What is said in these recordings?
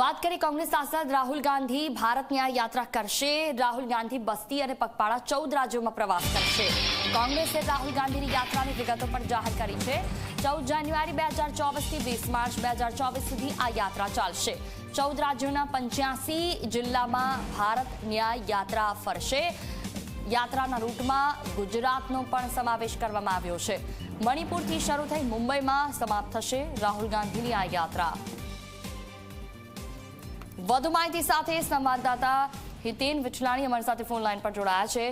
વાત કરીએ કોંગ્રેસ સાંસદ રાહુલ ગાંધી ભારત ન્યાય યાત્રા કરશે. રાહુલ ગાંધી બસ્તી અને પગપાળા ચૌદ રાજ્યોમાં પ્રવાસ કરશે. કોંગ્રેસે રાહુલ ગાંધીની યાત્રાની વિગતો પણ જાહેર કરી છે. ચૌદ જાન્યુઆરી બે હજાર ચોવીસથી વીસ માર્ચ બે હજાર ચોવીસ સુધી આ યાત્રા ચાલશે. ચૌદ રાજ્યોના પંચ્યાસી જિલ્લામાં ભારત ન્યાય યાત્રા ફરશે. યાત્રાના રૂટમાં ગુજરાતનો પણ સમાવેશ કરવામાં આવ્યો છે. મણિપુરથી શરૂ થઈ મુંબઈમાં સમાપ્ત થશે રાહુલ ગાંધીની આ યાત્રા. વધુ માહિતી સાથે સંવાદદાતા હિતેન વિઠલાણી અમારી સાથે ફોન લાઈન પર જોડાયા છે.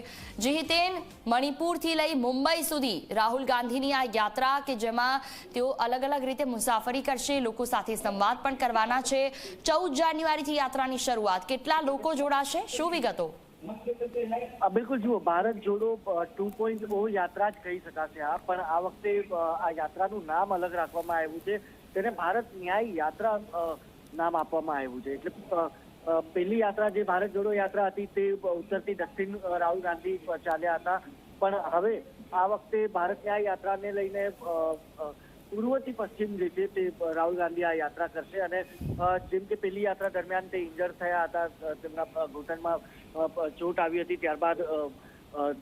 જી હિતેન, મણિપુરથી લઈ મુંબઈ સુધી રાહુલ ગાંધીની આ યાત્રા કે જેમાં તેઓ અલગ અલગ રીતે મુસાફરી કરશે, લોકો સાથે સંવાદ પણ કરવાના છે. ચૌદ જાન્યુઆરીથી યાત્રાની શરૂઆત. કેટલા લોકો જોડાશે? શું વિગતો? બિલકુલ જુઓ, ભારત જોડો ટુ પોઈન્ટ બહુ યાત્રા જ કહી શકાશે આ, પણ આ વખતે આ યાત્રાનું નામ અલગ રાખવામાં આવ્યું છે. તેને ભારત ન્યાય યાત્રા નામ આપવામાં આવ્યું છે. એટલે પહેલી યાત્રા જે ભારત જોડો યાત્રા હતી તે ઉત્તરથી દક્ષિણ રાહુલ ગાંધી ચાલ્યા હતા. પણ હવે આ વખતે ભારત આ યાત્રાને લઈને પૂર્વથી પશ્ચિમ જે છે તે રાહુલ ગાંધી આ યાત્રા કરશે અને જેમ કે પહેલી યાત્રા દરમિયાન તે ઇન્જર થયા હતા તેમના ઘૂંટણમાં ચોટ આવી હતી. ત્યારબાદ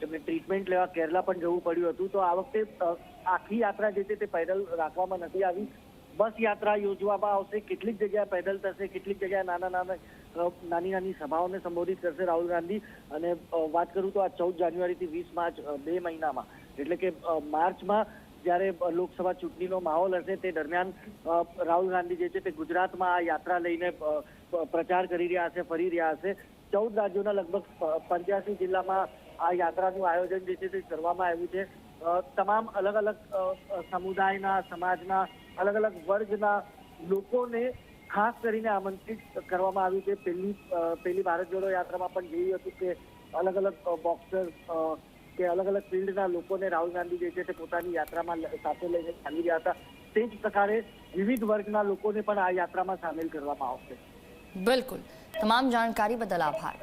તેમને ટ્રીટમેન્ટ લેવા કેરલા પણ જવું પડ્યું હતું. તો આ વખતે આખી યાત્રા જે છે તે પેદલ રાખવામાં નથી આવી. બસ યાત્રા યોજવામાં આવશે. કેટલીક જગ્યાએ પેદલ થશે, કેટલીક જગ્યાએ નાના નાના નાની નાની સભાઓને સંબોધિત કરશે રાહુલ ગાંધી. અને વાત કરું તો આ ચૌદ જાન્યુઆરીથી વીસ માર્ચ બે મહિનામાં. એટલે કે માર્ચમાં જ્યારે લોકસભા ચૂંટણીનો માહોલ હશે તે દરમિયાન રાહુલ ગાંધી જે છે તે ગુજરાતમાં આ યાત્રા લઈને પ્રચાર કરી રહ્યા હશે, ફરી રહ્યા હશે. ચૌદ રાજ્યોના લગભગ પંચ્યાસી જિલ્લામાં આ યાત્રાનું આયોજન જે છે તે કરવામાં આવ્યું છે. તમામ અલગ અલગ સમુદાયના, સમાજના અલગ અલગ વર્ગના લોકોને ખાસ કરીને આમંત્રિત કરવામાં આવ્યું છે. પહેલી પહેલી ભારત જોડો યાત્રામાં પણ જોયું હતું કે અલગ અલગ બોક્સર કે અલગ અલગ ફિલ્ડના લોકોને રાહુલ ગાંધી જે છે તે પોતાની યાત્રામાં સાથે લઈને ચાલી રહ્યા હતા. તે જ પ્રકારે વિવિધ વર્ગના લોકોને પણ આ યાત્રામાં સામેલ કરવામાં આવશે. બિલકુલ. તમામ જાણકારી બદલ આભાર.